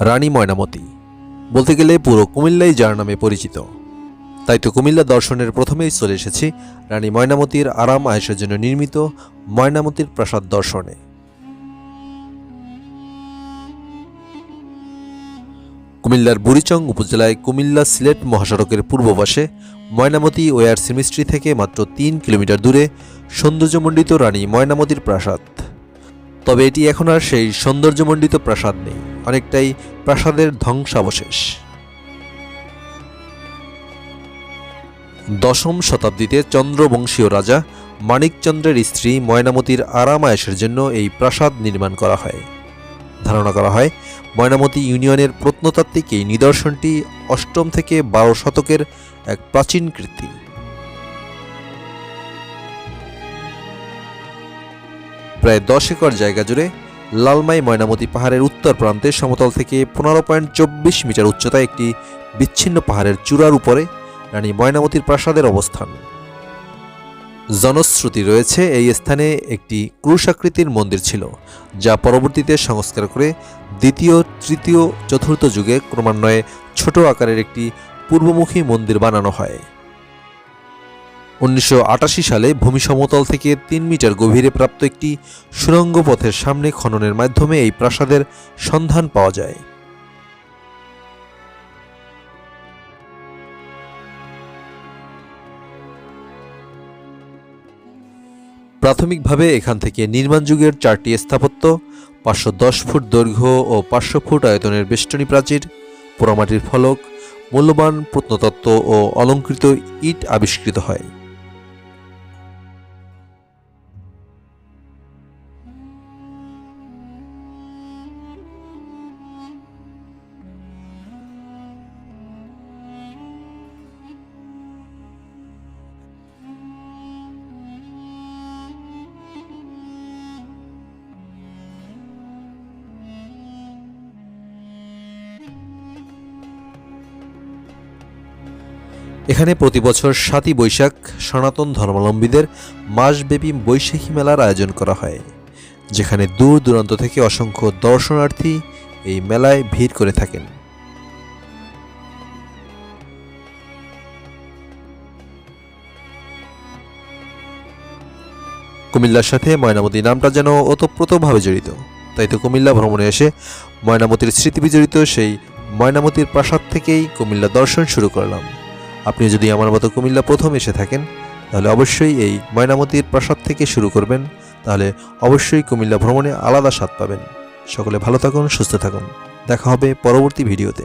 রানী ময়নামতি। বলতে গেলে পুরো কুমিল্লাই যার নামে পরিচিত। তাই তো কুমিল্লা দর্শনের প্রথমেই চলে এসেছি রানী ময়নামতির আরাম আয়েসের জন্য নির্মিত ময়নামতির প্রাসাদ দর্শনে। কুমিল্লার বুড়িচং উপজেলায় কুমিল্লা সিলেট মহাসড়কের পূর্ব পাশে ময়নামতি ওয়ার সিমিস্ট্রি থেকে মাত্র তিন কিলোমিটার দূরে সৌন্দর্যমণ্ডিত রানী ময়নামতির প্রাসাদ। তবে এটি এখন আর সেই সৌন্দর্যমণ্ডিত প্রাসাদ নেই। অনেকটাই প্রাসাদের ধ্বংসাবশেষ। দশম শতাব্দীতে চন্দ্রবংশীয় রাজা মানিকচন্দ্রের স্ত্রী ময়নামতির আরাম আয়েসের জন্য এই প্রাসাদ নির্মাণ করা হয়। ধারণা করা হয়, ময়নামতি ইউনিয়নের প্রত্নতাত্ত্বিক এই নিদর্শনটি অষ্টম থেকে বারো শতকের এক প্রাচীন কীর্তি প্রায় দশ একর জায়গা জুড়ে লালমাই ময়নামতি পাহাড়ের উত্তর প্রান্তে সমতল থেকে পনেরো পয়েন্ট চব্বিশ মিটার উচ্চতায় একটি বিচ্ছিন্ন পাহাড়ের চূড়ার উপরে রানী ময়নামতির প্রাসাদের অবস্থান। জনশ্রুতি রয়েছে এই স্থানে একটি ক্রুশাকৃতির মন্দির ছিল, যা পরবর্তীতে সংস্কার করে দ্বিতীয়, তৃতীয়, চতুর্থ যুগে ক্রমান্বয়ে ছোট আকারের একটি পূর্বমুখী মন্দির বানানো হয়। উনিশশো আটাশি সালে ভূমি সমতল থেকে তিন মিটার গভীরে প্রাপ্ত একটি সুড়ঙ্গ পথের সামনে খননের মাধ্যমে এই প্রাসাদের সন্ধান পাওয়া যায়। প্রাথমিকভাবে এখান থেকে নির্মাণ যুগের চারটি স্থাপত্য, পাঁচশো দশ ফুট দৈর্ঘ্য ও পাঁচশো ফুট আয়তনের বেষ্টনী প্রাচীর, পোড়ামাটির ফলক, মূল্যবান প্রত্নতত্ত্ব ও অলঙ্কৃত ইট আবিষ্কৃত হয়। এখানে প্রতি বছর সাতই বৈশাখ সনাতন ধর্মাবলম্বীদের মাসব্যাপী বৈশাখী মেলার আয়োজন করা হয়, যেখানে দূর দূরান্ত থেকে অসংখ্য দর্শনার্থী এই মেলায় ভিড় করে থাকেন। কুমিল্লার সাথে ময়নামতি নামটা যেন ওতপ্রোতভাবে জড়িত, তাই তো কুমিল্লা ভ্রমণে এসে ময়নামতির স্মৃতি বিজড়িত সেই ময়নামতির প্রাসাদ থেকেই কুমিল্লা দর্শন শুরু করলাম। আপনি যদি আমার মতো কুমিল্লা প্রথম এসে থাকেন, তাহলে অবশ্যই এই ময়নামতির প্রাসাদ থেকে শুরু করবেন, তাহলে অবশ্যই কুমিল্লা ভ্রমণে আলাদা স্বাদ পাবেন। সকলে ভালো থাকুন, সুস্থ থাকুন। দেখা হবে পরবর্তী ভিডিওতে।